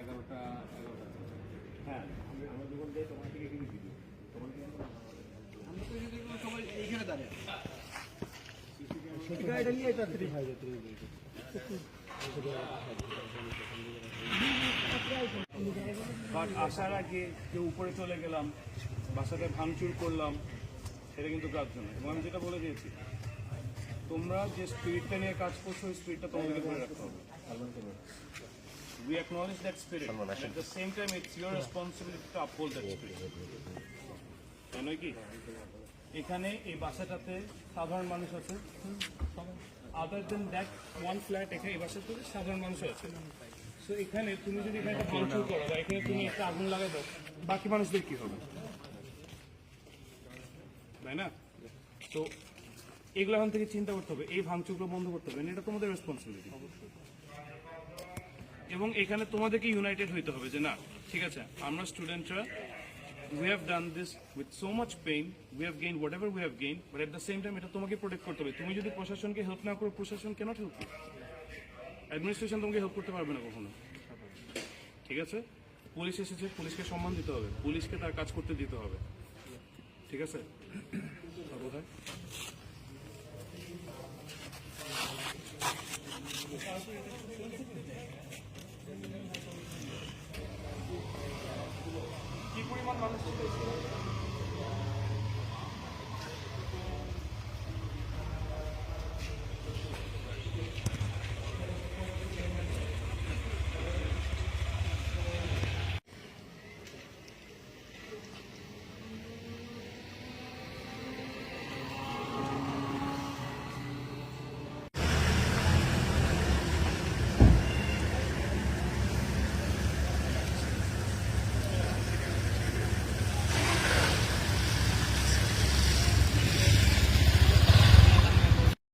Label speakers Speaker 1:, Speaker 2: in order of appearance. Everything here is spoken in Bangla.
Speaker 1: এগারোটা এগারোটা। হ্যাঁ আমরা যখন যাই তোমার থেকে কিন্তু দিদি তোমার আমরা তো এখানে সবাই এইখানে দাঁড়িয়ে গাড়িটা নিয়ে বাট আসার আগে যে উপরে চলে গেলাম বাসাতে ভাঙচুর করলাম সেটা কিন্তু কাজ নয়। এবং আমি যেটা বলে দিয়েছি তোমরা যে স্পিরিটটা নিয়ে কাজ করছ ওই স্পিরিটটা তোমাদেরকে ধরে রাখতে হবে। We acknowledge that spirit. At the same time, it's your responsibility to uphold that spirit. নয় কি? এখানে এই বাসাটাতে সাধারণ মানুষ আছে। Other than that one flat এখানে এই বাসাতে সাধারণ মানুষ আছে। সো এখানে তুমি যদি এখানে একটা ভাঙচুর করো বা এখানে তুমি একটা আগুন লাগাই দাও বাকি মানুষদের কি হবে? তাই না? তো এগুলো এখন থেকে চিন্তা করতে হবে, এই ভাঙচুরগুলো বন্ধ করতে হবে, এটা তোমাদের রেসপন্সিবিলিটি এবং এখানে তোমাদেরকে ইউনাইটেড হইতে হবে যে না, ঠিক আছে, আমরা স্টুডেন্টরা we have done this with so much pain we have gain whatever we have gain but at the same time এটা তোমাকে প্রোটেক্ট করতে হবে। তুমি যদি প্রশাসনকে হেল্প না করো, প্রশাসন কেনট হেল্প করবে অ্যাডমিনিস্ট্রেশন তোমাকে হেল্প করতে পারবে না কখনো। ঠিক আছে? পুলিশ এসেছে পুলিশকে সম্মান দিতে হবে পুলিশকে তার কাজ করতে দিতে হবে। ঠিক আছে? কি পরিমাণ মানুষ ছিল